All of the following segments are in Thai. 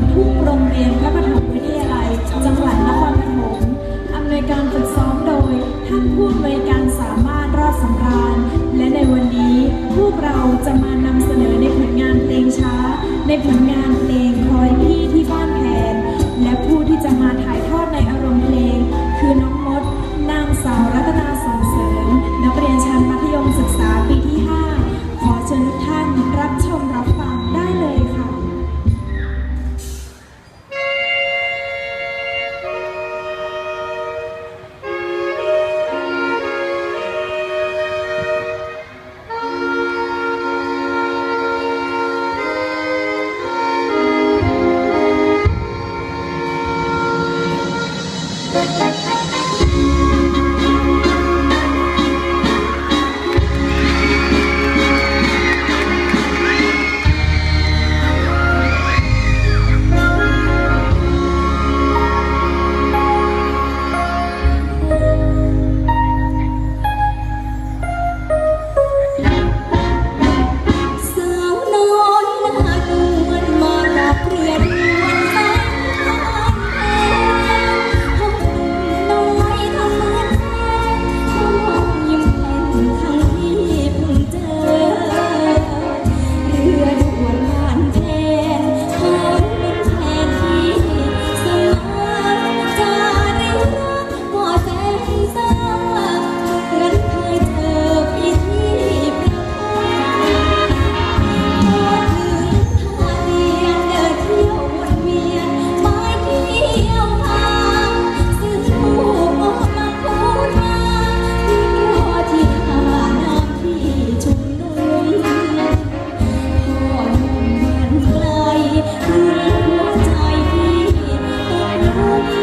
กทุ่งโรงเรียนพระปฐมวิทยาลัย จังหวัดนครปฐมอำนวยการฝึกซ้อมโดย ท่านผู้อำนวยการสามารถรอดสำราญ และในวันนี้พวกเราจะมานำเสนอในผลงานเพลงช้า ในผลงานเพลงคอยพี่ที่บ้านแพนและผู้ที่จะมาถ่ายทอดในอารมณ์ Oh.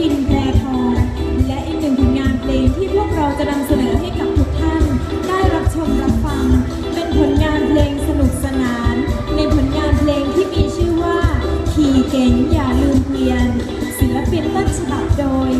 พินแพรทองและอีกหนึ่งผลงานเพลงที่พวกเราจะนำเสนอให้กับทุกท่าน ได้รับชมรับฟัง เป็นผลงานเพลงสนุกสนาน ในผลงานเพลงที่มีชื่อว่า ขี่เก๋งอย่าลืมเกวียนศิลปินต้นฉบับโดย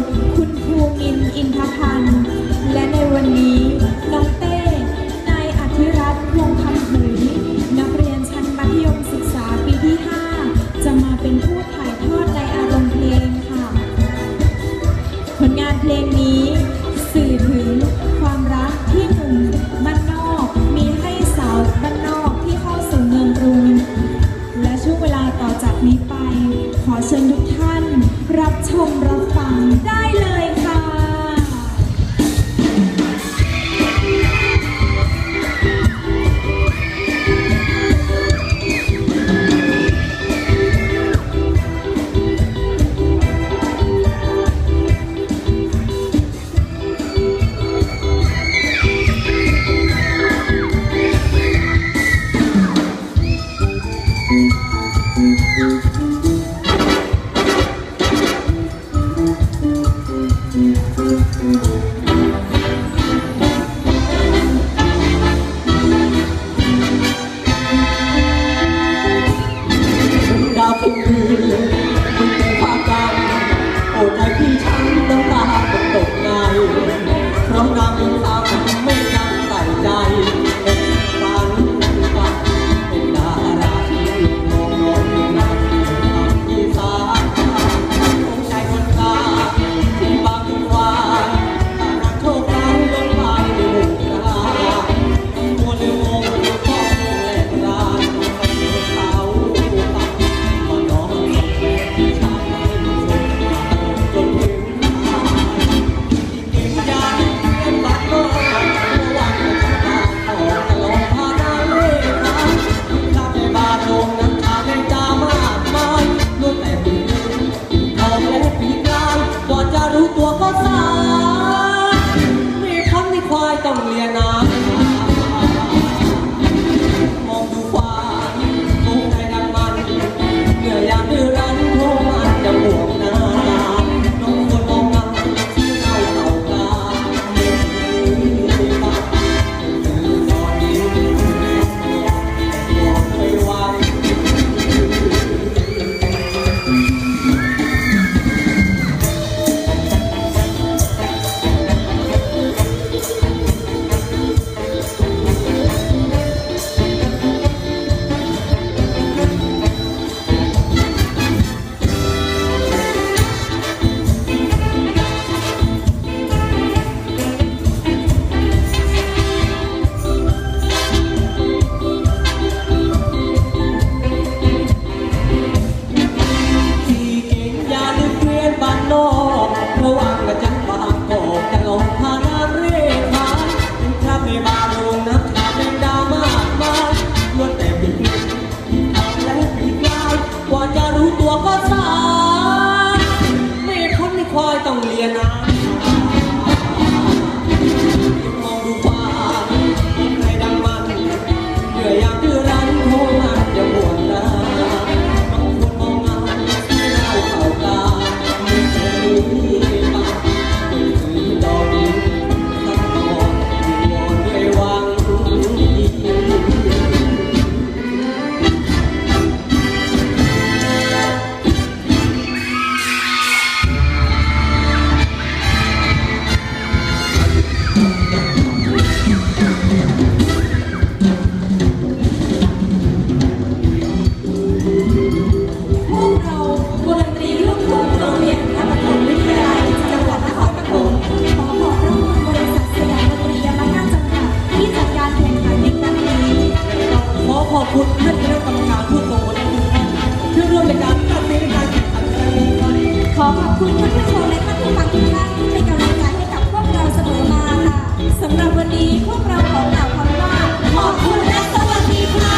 คุณท่านผู้ชมและท่านผู้ฟังทุกท่านที่เป็นกำลังใจให้กับพวกเราเสมอมาค่ะสำหรับวันนี้พวกเราขอกล่าวคำว่าขอบคุณและสวัสดีค่ะ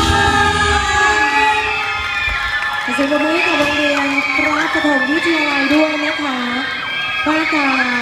ขอเสียงปรบมือให้กับโรงเรียนพระปฐมวิทยาลัยด้วยนะคะว่าการ